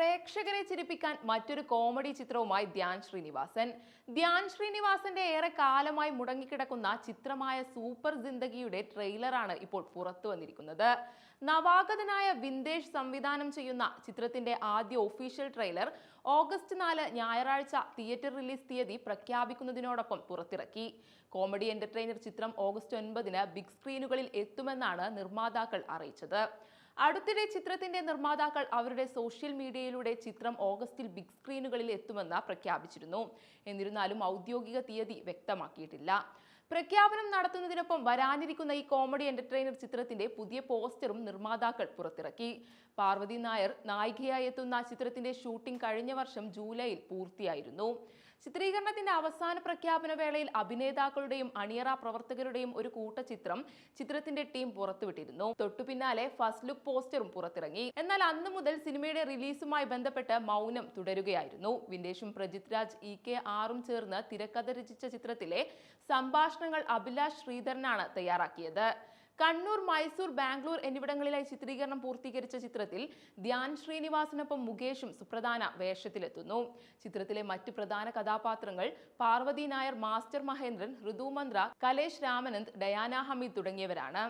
പ്രേക്ഷകരെ ചിരിപ്പിക്കാൻ മറ്റൊരു കോമഡി ചിത്രവുമായി ധ്യാൻ ശ്രീനിവാസൻ. ധ്യാൻ ശ്രീനിവാസന്റെ ഏറെ കാലമായി മുടങ്ങിക്കിടക്കുന്ന ചിത്രമായ സൂപ്പർ ജിന്ദഗിയുടെ ട്രെയിലറാണ് ഇപ്പോൾ പുറത്തു വന്നിരിക്കുന്നത്. നവാഗതനായ വിന്ദേഷ് സംവിധാനം ചെയ്യുന്ന ചിത്രത്തിന്റെ ആദ്യ ഒഫീഷ്യൽ ട്രെയിലർ ഓഗസ്റ്റ് നാല് ഞായറാഴ്ച തിയേറ്റർ റിലീസ് തീയതി പ്രഖ്യാപിക്കുന്നതിനോടൊപ്പം പുറത്തിറക്കി. കോമഡി എന്റർടൈനർ ചിത്രം ഓഗസ്റ്റ് ഒൻപതിന് ബിഗ് സ്ക്രീനുകളിൽ എത്തുമെന്നാണ് നിർമ്മാതാക്കൾ അറിയിച്ചത്. അടുത്തിടെ ചിത്രത്തിന്റെ നിർമ്മാതാക്കൾ അവരുടെ സോഷ്യൽ മീഡിയയിലൂടെ ചിത്രം ഓഗസ്റ്റിൽ ബിഗ് സ്ക്രീനുകളിൽ എത്തുമെന്ന് പ്രഖ്യാപിച്ചിരുന്നു. എന്നിരുന്നാലും ഔദ്യോഗിക തീയതി വ്യക്തമാക്കിയിട്ടില്ല. പ്രഖ്യാപനം നടത്തുന്നതിനൊപ്പം വരാനിരിക്കുന്ന ഈ കോമഡി എന്റർടൈനർ ചിത്രത്തിന്റെ പുതിയ പോസ്റ്ററും നിർമ്മാതാക്കൾ പുറത്തിറക്കി. പാർവതി നായർ നായികയായി എത്തുന്ന ചിത്രത്തിന്റെ ഷൂട്ടിംഗ് കഴിഞ്ഞ വർഷം ജൂലൈയിൽ പൂർത്തിയായിരുന്നു. ചിത്രീകരണത്തിന്റെ അവസാന പ്രഖ്യാപന വേളയിൽ അഭിനേതാക്കളുടെയും അണിയറ പ്രവർത്തകരുടെയും ഒരു കൂട്ടചിത്രം ചിത്രത്തിന്റെ ടീം പുറത്തുവിട്ടിരുന്നു. തൊട്ടു പിന്നാലെ ഫസ്റ്റ് ലുക്ക് പോസ്റ്ററും പുറത്തിറങ്ങി. എന്നാൽ അന്ന് മുതൽ സിനിമയുടെ റിലീസുമായി ബന്ധപ്പെട്ട് മൗനം തുടരുകയായിരുന്നു. വിന്ദേശും പ്രജിത് രാജ് ഇ കെ ആറും ചേർന്ന് തിരക്കഥ രചിച്ച ചിത്രത്തിലെ സംഭാഷണങ്ങൾ അഭിലാഷ് ശ്രീധരനാണ് തയ്യാറാക്കിയത്. കണ്ണൂർ മൈസൂർ ബാംഗ്ലൂർ എന്നിവിടങ്ങളിലായി ചിത്രീകരണം പൂർത്തീകരിച്ച ചിത്രത്തിൽ ധ്യാൻ ശ്രീനിവാസിനൊപ്പം മുകേഷും സുപ്രധാന വേഷത്തിലെത്തുന്നു. ചിത്രത്തിലെ മറ്റു പ്രധാന കഥാപാത്രങ്ങൾ പാർവതി നായർ മാസ്റ്റർ മഹേന്ദ്രൻ ഋതുമന്ത്ര കലേഷ് രാമനന്ദ് ഡയാന ഹമീദ് തുടങ്ങിയവരാണ്.